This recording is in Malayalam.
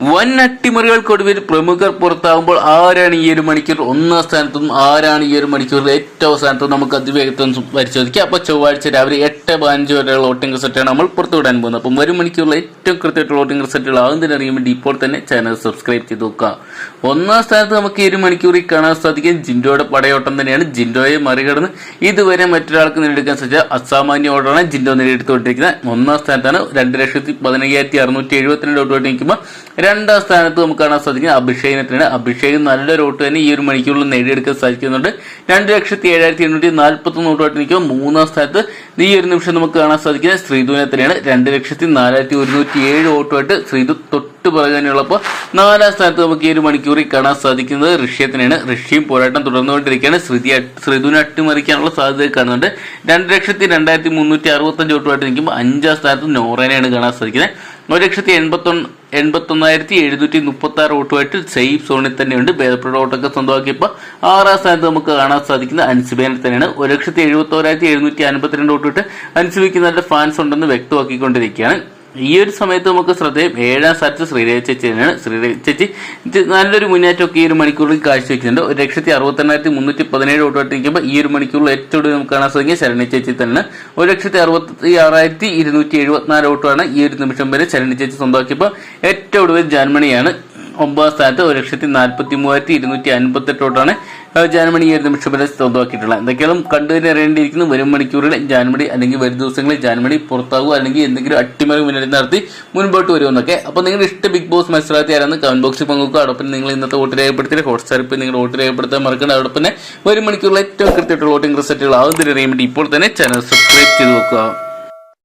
വൻ അട്ടിമറികൾക്കൊടുവിൽ പ്രമുഖർ പുറത്താകുമ്പോൾ ആരാണ് ഈ ഒരു മണിക്കൂർ ഒന്നാം സ്ഥാനത്തും ആരാണ് ഈ ഒരു മണിക്കൂർ ഏറ്റവും സ്ഥാനത്തും നമുക്ക് അതിവേഗത്തിൽ പരിശോധിക്കാം. അപ്പോൾ ചൊവ്വാഴ്ച രാവിലെ എട്ട് പതിനഞ്ച് വരെയുള്ള വോട്ടിംഗ് റിസൾട്ടാണ് നമ്മൾ പുറത്തുവിടാൻ പോകുന്നത്. അപ്പം വരും മണിക്കൂറിൽ ഏറ്റവും കൃത്യമായിട്ടുള്ള വോട്ടിംഗ് റിസൾട്ടുകൾ ആകുന്നതിന് അറിയാൻ വേണ്ടി ഇപ്പോൾ തന്നെ ചാനൽ സബ്സ്ക്രൈബ് ചെയ്ത് നോക്കുക. ഒന്നാം സ്ഥാനത്ത് നമുക്ക് ഈ ഒരു മണിക്കൂറിൽ കാണാൻ സാധിക്കും ജിൻഡോയുടെ പടയോട്ടം തന്നെയാണ്. ജിൻഡോയെ മറികടന്ന് ഇതുവരെ മറ്റൊരാൾക്ക് നേടിയെടുക്കാൻ സാധിച്ച അസാമാന്യ ഓർഡറാണ് ജിൻഡോ നേടിയെടുത്തുകൊണ്ടിരിക്കുന്നത്. ഒന്നാം സ്ഥാനത്താണ് രണ്ട് ലക്ഷത്തി പതിനയ്യായിരത്തി അറുന്നൂറ്റി എഴുപത്തിരണ്ട് വോട്ട് നിൽക്കുമ്പോൾ രണ്ടാം സ്ഥാനത്ത് നമുക്ക് കാണാൻ സാധിക്കുന്നത് അഭിഷേകത്തിനാണ് അഭിഷേകം നല്ലൊരു റോട്ട് തന്നെ ഈ ഒരു മണിക്കൂറിൽ നേടിയെടുക്കാൻ സാധിക്കുന്നുണ്ട്. രണ്ട് ലക്ഷത്തി ഏഴായിരത്തി എണ്ണൂറ്റി നാൽപ്പത്തി വോട്ട് നിൽക്കുമ്പോൾ മൂന്നാം സ്ഥാനത്ത് ഈ ഒരു നിമിഷം നമുക്ക് കാണാൻ സാധിക്കുന്നത് ശ്രീധുവിനെ രണ്ട് ലക്ഷത്തി നാലായിരത്തി ഒരുന്നൂറ്റി ഏഴ് വോട്ടുമായിട്ട് ശ്രീധു തൊട്ട് പറയാനുള്ളപ്പോൾ നാലാം സ്ഥാനത്ത് നമുക്ക് ഈ ഒരു മണിക്കൂറിൽ കാണാൻ സാധിക്കുന്നത് ഋഷ്യത്തിനാണ് റഷ്യയും പോരാട്ടം തുടർന്നുകൊണ്ടിരിക്കുകയാണ്. ശ്രുതി ശ്രീധുവിനെ അട്ടിമറിക്കാനുള്ള സാധ്യത കാണുന്നുണ്ട്. രണ്ട് ലക്ഷത്തി രണ്ടായിരത്തി മുന്നൂറ്റി അറുപത്തഞ്ച് വോട്ടുമായിട്ട് നിൽക്കുമ്പോൾ അഞ്ചാം സ്ഥാനത്ത് നോറേനെയാണ് കാണാൻ സാധിക്കുന്നത്. ഒരു ലക്ഷത്തി എൺപത്തൊന്ന് എൺപത്തൊന്നായിരത്തി എഴുന്നൂറ്റി മുപ്പത്തി ആറ് വോട്ടുമായിട്ട് സേഫ് സോണിൽ തന്നെയുണ്ട്. ഭേദപ്പെട്ട വോട്ടൊക്കെ സ്വന്തമാക്കിയപ്പോൾ ആറാം സ്ഥാനത്ത് നമുക്ക് കാണാൻ സാധിക്കുന്നത് അൻസിബേനെ തന്നെയാണ്. ഒരു ലക്ഷത്തി എഴുപത്തോരായിരത്തി എഴുന്നൂറ്റി അൻപത്തിരണ്ട് വോട്ടിട്ട് അനുസരിക്കുന്ന നല്ല ഫാൻസ് ഉണ്ടെന്ന് വ്യക്തമാക്കിക്കൊണ്ടിരിക്കുകയാണ്. ഈ ഒരു സമയത്ത് നമുക്ക് ശ്രദ്ധേയം ഏഴാം സ്ഥാനത്ത് ശ്രീരേഖ ചേച്ചി തന്നെയാണ് ശ്രീരേഖ ചേച്ചി നല്ലൊരു മുന്നേറ്റമൊക്കെ ഈ ഒരു മണിക്കൂറിൽ കാഴ്ചവെക്കുന്നുണ്ട്. ഒരു ലക്ഷത്തി അറുപത്തെണ്ണായിരത്തി മുന്നൂറ്റി പതിനേഴ് ഓട്ടോട്ടിരിക്കുമ്പോൾ ഈ ഒരു മണിക്കൂറിൽ ഏറ്റവും കൂടുതൽ നമുക്ക് കാണാൻ സാധിക്കുക ശരണി ചേച്ചി തന്നെ ഒരു ലക്ഷത്തി അറുപത്തി ആറായിരത്തി ഇരുന്നൂറ്റി എഴുപത്തിനാല് വോട്ടാണ് ഈ ഒരു നിമിഷം വരെ ശരണി ചേച്ചി സ്വന്തമാക്കിയപ്പോൾ ഏറ്റവും കൂടുതൽ ജന്മണിയാണ് ഒമ്പതാം സ്ഥാനത്ത് ഒരു ലക്ഷത്തി നാൽപ്പത്തി മൂവായിരത്തി ഇരുന്നൂറ്റി അൻപത്തെട്ട് വോട്ടാണ് ജാൻമണി ഈ ഒരു നിമിഷം വരെ സ്വന്തമാക്കിയിട്ടുള്ളത് എന്തൊക്കെയാണ് കണ്ടു തന്നെ അറിയേണ്ടിയിരിക്കുന്നു. വരും മണിക്കൂറിൽ ജാൻമണി അല്ലെങ്കിൽ വരും ദിവസങ്ങളിൽ ജാൻമണി പുറത്താകുക അല്ലെങ്കിൽ എന്തെങ്കിലും അട്ടിമറി മുന്നേറ്റം നടത്തി മുൻപോട്ട് വരുമെന്നൊക്കെ അപ്പോൾ നിങ്ങളുടെ ഇഷ്ട ബിഗ് ബോസ് മത്സരാർത്ഥി ആരാന്ന് കമന്റ് ബോക്സിൽ പങ്കുവെക്കുക. അതോടൊപ്പം നിങ്ങൾ ഇന്നത്തെ വോട്ട് രേഖപ്പെടുത്തിയ ഹോട്ട്സ്റ്റാർ നിങ്ങളുടെ വോട്ട് രേഖപ്പെടുത്താൻ മറക്കേണ്ട. അതോടൊപ്പം വരും മണിക്കൂറിൽ ഏറ്റവും കൃത്യമായിട്ടുള്ള വോട്ടിംഗ് റിസൾട്ടുകൾ ആവുന്നതിന് അറിയാൻ വേണ്ടി ഇപ്പോൾ തന്നെ ചാനൽ സബ്സ്ക്രൈബ് ചെയ്ത് വെക്കുക.